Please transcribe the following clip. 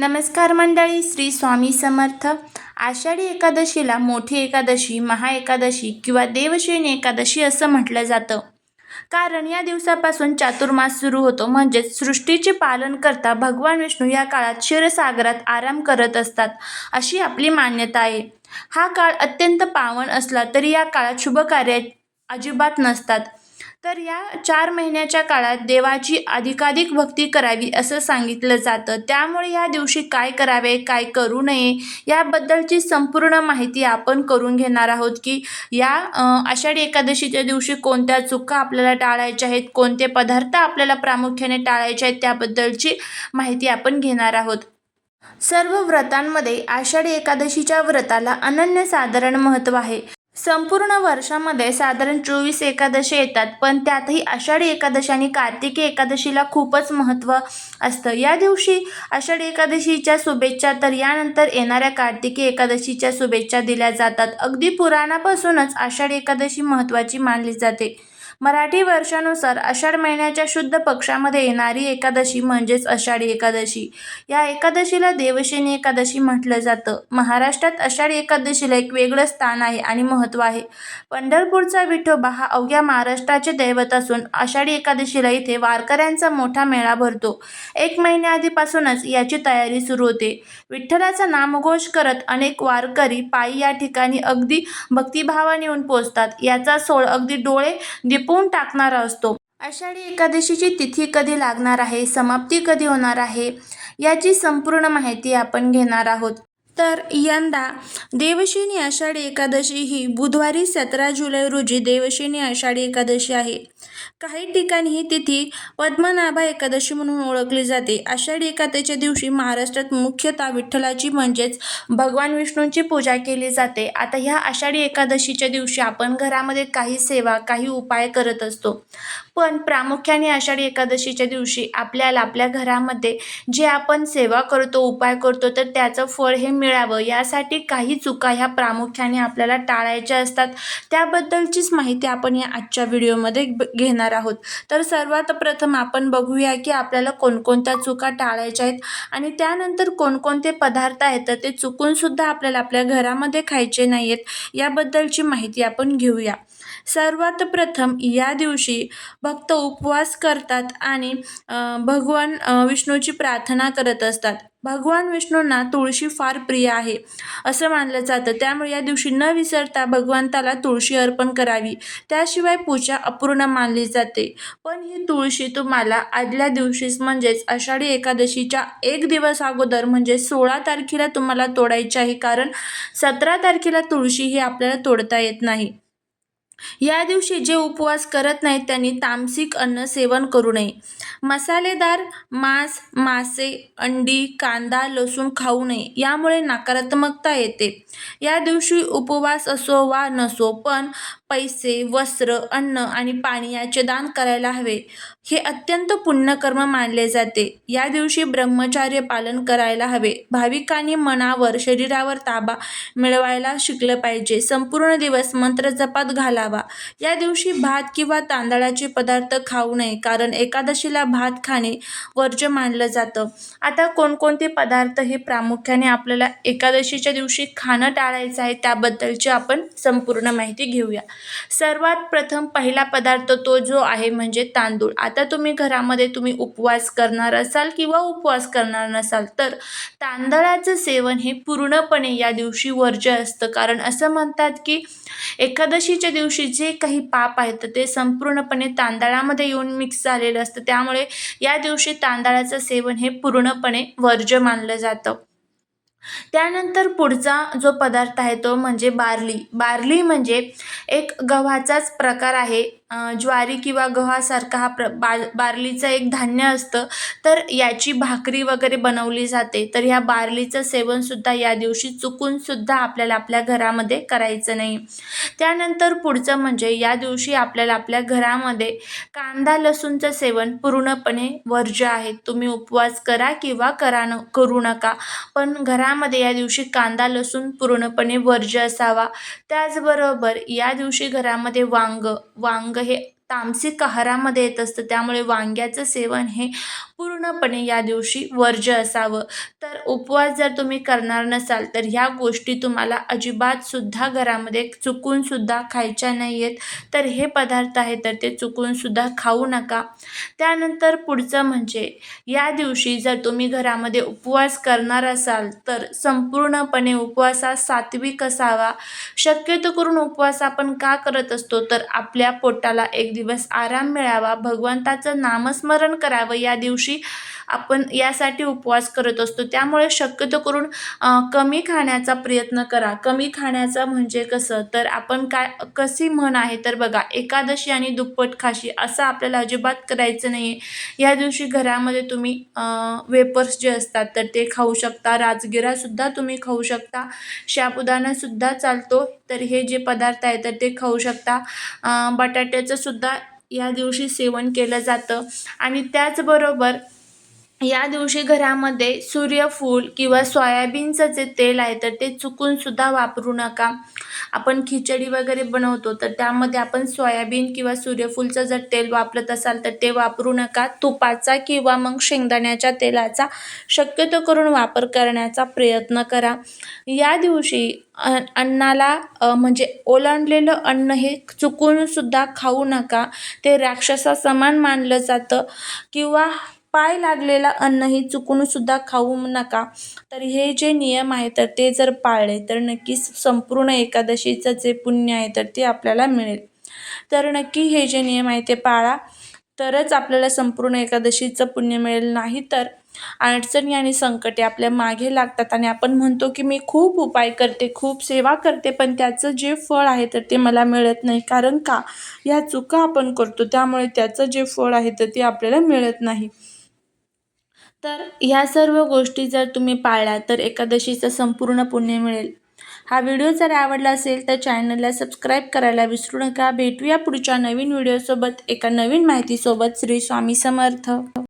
नमस्कार मंडळी श्री स्वामी समर्थ. आषाढी एकादशीला मोठी एकादशी महा एकादशी किंवा देवशयनी एकादशी असं म्हटलं जातं. कारण या दिवसापासून चातुर्मास सुरू होतो. म्हणजेच सृष्टीचे पालन करता भगवान विष्णू या काळात क्षीरसागरात आराम करत असतात अशी आपली मान्यता आहे. हा काळ अत्यंत पावन असला तरी या काळात शुभकार्य अजिबात नसतात. तर या चार महिन्याच्या काळात देवाची अधिकाधिक भक्ती करावी असं सांगितलं जातं. त्यामुळे या दिवशी काय करावे काय करू नये याबद्दलची संपूर्ण माहिती आपण करून घेणार आहोत की या आषाढी एकादशीच्या दिवशी कोणत्या चुका आपल्याला टाळायच्या आहेत कोणते पदार्थ आपल्याला प्रामुख्याने टाळायचे आहेत त्याबद्दलची माहिती आपण घेणार आहोत. सर्व व्रतांमध्ये आषाढी एकादशीच्या व्रताला अनन्यसाधारण महत्त्व आहे. संपूर्ण वर्षामध्ये साधारण चोवीस एकादशी येतात पण त्यातही आषाढी एकादशी आणि कार्तिकी एकादशीला खूपच महत्त्व असतं. या दिवशी आषाढी एकादशीच्या शुभेच्छा तर यानंतर येणाऱ्या कार्तिकी एकादशीच्या शुभेच्छा दिल्या जातात. अगदी पुराणापासूनच आषाढी एकादशी महत्त्वाची मानली जाते. मराठी वर्षानुसार आषाढ महिन्याच्या शुद्ध पक्षामध्ये येणारी एकादशी म्हणजेच आषाढी एकादशी. या एकादशीला देवशेनी एकादशी म्हटलं जातं. महाराष्ट्रात आषाढी एकादशीला एक वेगळं स्थान आहे आणि महत्त्व आहे. पंढरपूरचा विठोबा हा अवघ्या महाराष्ट्राचे दैवत असून आषाढी एकादशीला इथे वारकऱ्यांचा मोठा मेळा भरतो. एक महिन्याआधीपासूनच याची तयारी सुरू होते. विठ्ठलाचा नामघोष करत अनेक वारकरी पायी या ठिकाणी अगदी भक्तिभावाने येऊन पोचतात याचा सोळ अगदी डोळे दिपवून टाकणारा असतो. आषाढी एकादशीची तिथी कधी लागणार आहे समाप्ती कधी होणार आहे याची संपूर्ण माहिती आपण घेणार आहोत. तर यंदा देवशिनी आषाढी एकादशी ही बुधवारी सतरा जुलै रोजी देवशिनी आषाढी एकादशी आहे. काही ठिकाणी ही तिथी पद्मनाभा एकादशी म्हणून ओळखली जाते. आषाढी एकादशीच्या दिवशी महाराष्ट्रात मुख्यतः विठ्ठलाची म्हणजेच भगवान विष्णूंची पूजा केली जाते. आता ह्या आषाढी एकादशीच्या दिवशी आपण घरामध्ये काही सेवा काही उपाय करत असतो. पण प्रामुख्याने आषाढी एकादशीच्या दिवशी आपल्याला आपल्या घरामध्ये जे आपण सेवा करतो उपाय करतो तर त्याचं फळ हे मिळावं. यासाठी काही चुका ह्या प्रामुख्याने आपल्याला टाळायच्या असतात. त्याबद्दलचीच माहिती आपण या आजच्या व्हिडिओमध्ये घेणार आहोत. तर सर्वात प्रथम आपण बघूया की आपल्याला कोणकोणत्या चुका टाळायच्या आहेत आणि त्यानंतर कोणकोणते पदार्थ आहेत तर ते चुकूनसुद्धा आपल्याला आपल्या घरामध्ये खायचे नाही आहेत याबद्दलची माहिती आपण घेऊया. सर्वात प्रथम या दिवशी भक्त उपवास करतात आणि भगवान विष्णूची प्रार्थना करत असतात. भगवान विष्णूंना तुळशी फार प्रिय आहे असं मानलं जातं. त्यामुळे या दिवशी न विसरता भगवंताला तुळशी अर्पण करावी. त्याशिवाय पूजा अपूर्ण मानली जाते. पण ही तुळशी तुम्हाला आदल्या दिवशीच म्हणजेच आषाढी एकादशीच्या एक दिवस अगोदर म्हणजे सोळा तारखेला तुम्हाला तोडायची आहे. कारण सतरा तारखेला तुळशी ही आपल्याला तोडता येत नाही. या दिवशी जे उपवास करत नाहीत त्यांनी तामसिक अन्न सेवन करू नये. मसालेदार मांस मासे अंडी कांदा लसूण खाऊ नये यामुळे नकारात्मकता येते. या दिवशी उपवास असो वा नसो पण पैसे वस्त्र अन्न आणि पाणी याचे दान करायला हवे. हे अत्यंत पुण्यकर्म मानले जाते. या दिवशी ब्रह्मचार्य पालन करायला हवे. भाविकांनी मनावर शरीरावर ताबा मिळवायला शिकलं पाहिजे. संपूर्ण दिवस मंत्र जपात घालावा. या दिवशी भात किंवा तांदळाचे पदार्थ खाऊ नये कारण एकादशीला भात खाणे वर्ज्य मानलं जातं. आता कोणकोणते पदार्थ हे प्रामुख्याने आपल्याला एकादशीच्या दिवशी खाणं टाळायचं आहे त्याबद्दलची आपण संपूर्ण माहिती घेऊया. सर्वात प्रथम पहिला पदार्थ तो जो आहे म्हणजे तांदूळ. आता तुम्ही घरामध्ये तुम्ही उपवास करणार असाल किंवा उपवास करणार नसाल तर तांदळाचं सेवन हे पूर्णपणे या दिवशी वर्ज्य असतं. कारण असं म्हणतात की एकादशीच्या दिवशी जे काही पाप आहेत तर ते संपूर्णपणे तांदळामध्ये येऊन मिक्स झालेलं असतं. त्यामुळे या दिवशी तांदळाचं सेवन हे पूर्णपणे वर्ज्य मानलं जातं. त्यानंतर पुढचा जो पदार्थ आहे तो म्हणजे बार्ली. बार्ली म्हणजे एक गव्हाचाच प्रकार आहे. ज्वारी किंवा गव्हासारखा हा प्र बा बार्लीचं एक धान्य असतं. तर याची भाकरी वगैरे बनवली जाते. तर ह्या बार्लीचं सेवनसुद्धा या दिवशी चुकूनसुद्धा आपल्याला आपल्या घरामध्ये करायचं नाही. त्यानंतर पुढचं म्हणजे या दिवशी आपल्याला आपल्या घरामध्ये कांदा लसूणचं सेवन पूर्णपणे वर्ज्य आहे. तुम्ही उपवास करा किंवा करा न करू नका. पण घरामध्ये या दिवशी कांदा लसूण पूर्णपणे वर्ज्य असावा. त्याचबरोबर या दिवशी घरामध्ये वांग वांग हे तामसिक आहारामध्ये येत असतं. त्यामुळे वांग्याचं सेवन हे पूर्णपणे या दिवशी वर्ज्य असावं. तर उपवास जर तुम्ही करणार नसाल तर ह्या गोष्टी तुम्हाला अजिबातसुद्धा घरामध्ये चुकूनसुद्धा खायच्या नाही आहेत तर हे पदार्थ आहे तर ते चुकूनसुद्धा खाऊ नका. त्यानंतर पुढचं म्हणजे या दिवशी जर तुम्ही घरामध्ये उपवास करणार असाल तर संपूर्णपणे उपवास हा सात्विक असावा. शक्यतो करून उपवास आपण का करत असतो? तर आपल्या पोटाला एक दिवस आराम मिळावा भगवंताचं नामस्मरण करावं या दिवशी. आपण यासाठी उपवास करत असतो. त्यामुळे शक्यतो करून कमी खाण्याचा प्रयत्न करा. कमी खाण्याचा म्हणजे कसं? तर आपण काय कशी म्हण आहे? तर बघा एकादशी आणि दुप्पट खाशी असं आपल्याला अजिबात करायचं नाही आहे या दिवशी घरामध्ये तुम्ही वेपर्स जे असतात तर ते खाऊ शकता. राजगिरासुद्धा तुम्ही खाऊ शकता. साबुदाणासुद्धा चालतो. तर हे जे पदार्थ आहे तर ते खाऊ शकता. बटाट्याचंसुद्धा या दिवशी सेवन केलं जातं. आणि त्याचबरोबर या दिवशी घरामध्ये सूर्यफूल किंवा सोयाबीनचं जे तेल आहे तर ते चुकूनसुद्धा वापरू नका. आपण खिचडी वगैरे बनवतो तर त्यामध्ये आपण सोयाबीन किंवा सूर्यफूलचं जर तेल वापरत असाल तर ते वापरू नका. तुपाचा किंवा मग शेंगदाण्याच्या तेलाचा शक्यतो करून वापर करण्याचा प्रयत्न करा. या दिवशी अन्नाला म्हणजे ओलांडलेलं अन्न हे चुकूनसुद्धा खाऊ नका. ते राक्षसा समान मानलं जातं. किंवा पाय लागलेलं अन्नही चुकूनसुद्धा खाऊ नका. तर हे जे नियम आहे तर ते जर पाळले तर नक्कीच संपूर्ण एकादशीचं जे पुण्य आहे तर ते आपल्याला मिळेल. तर नक्की हे जे नियम आहे ते पाळा. तरच आपल्याला संपूर्ण एकादशीचं पुण्य मिळेल. नाही तर अडचणी आणि संकटे आपल्या मागे लागतात. आणि आपण म्हणतो की मी खूप उपाय करते खूप सेवा करते पण त्याचं जे फळ आहे तर ते मला मिळत नाही. कारण का? या चुका आपण करतो त्यामुळे त्याचं जे फळ आहे तर ते आपल्याला मिळत नाही. तर ह्या सर्व गोष्टी जर तुम्ही पाळल्या तर एकादशीचं संपूर्ण पुण्य मिळेल. हा व्हिडिओ जर आवडला असेल तर चॅनलला सबस्क्राईब करायला विसरू नका. भेटूया पुढच्या नवीन व्हिडिओसोबत एका नवीन माहितीसोबत. श्री स्वामी समर्थ.